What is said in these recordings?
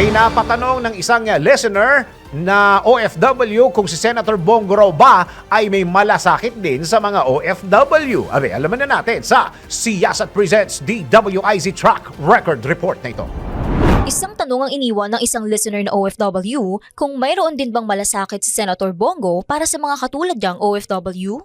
Pinapatanong ng isang uh, listener na OFW kung si Senator Bongo raw ba ay may malasakit din sa mga OFW. Abe, alaman na natin sa Siyasat Presents DWIZ Track Record Report na ito. Isang tanong ang iniwan ng isang listener na OFW kung mayroon din bang malasakit si Senator Bongo para sa mga katulad niyang OFW?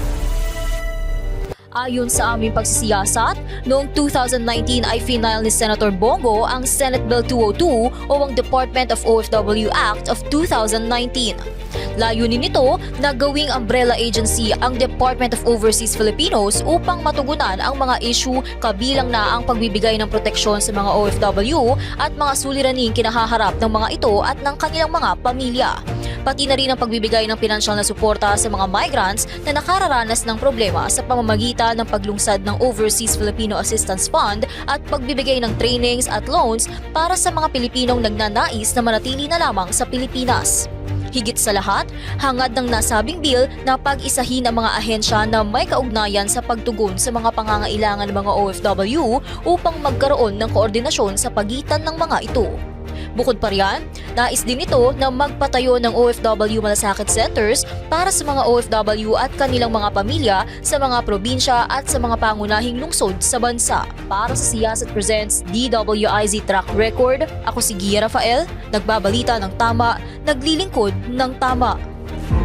Ayon sa aming pagsisiyasat, noong 2019 ay final ni Senator Bongo ang Senate Bill 202 o ang Department of OFW Act of 2019. Layunin nito na gawing umbrella agency ang Department of Overseas Filipinos upang matugunan ang mga issue kabilang na ang pagbibigay ng proteksyon sa mga OFW at mga suliraning kinahaharap ng mga ito at ng kanilang mga pamilya pati na rin ang pagbibigay ng pinansyal na suporta sa mga migrants na nakararanas ng problema sa pamamagitan ng paglungsad ng Overseas Filipino Assistance Fund at pagbibigay ng trainings at loans para sa mga Pilipinong nagnanais na manatili na lamang sa Pilipinas. Higit sa lahat, hangad ng nasabing bill na pag-isahin ang mga ahensya na may kaugnayan sa pagtugon sa mga pangangailangan ng mga OFW upang magkaroon ng koordinasyon sa pagitan ng mga ito. Bukod pa riyan, nais din ito na magpatayo ng OFW Malasakit Centers para sa mga OFW at kanilang mga pamilya sa mga probinsya at sa mga pangunahing lungsod sa bansa. Para sa Siyasat Presents DWIZ Track Record, ako si Gia Rafael, nagbabalita ng tama, naglilingkod ng tama.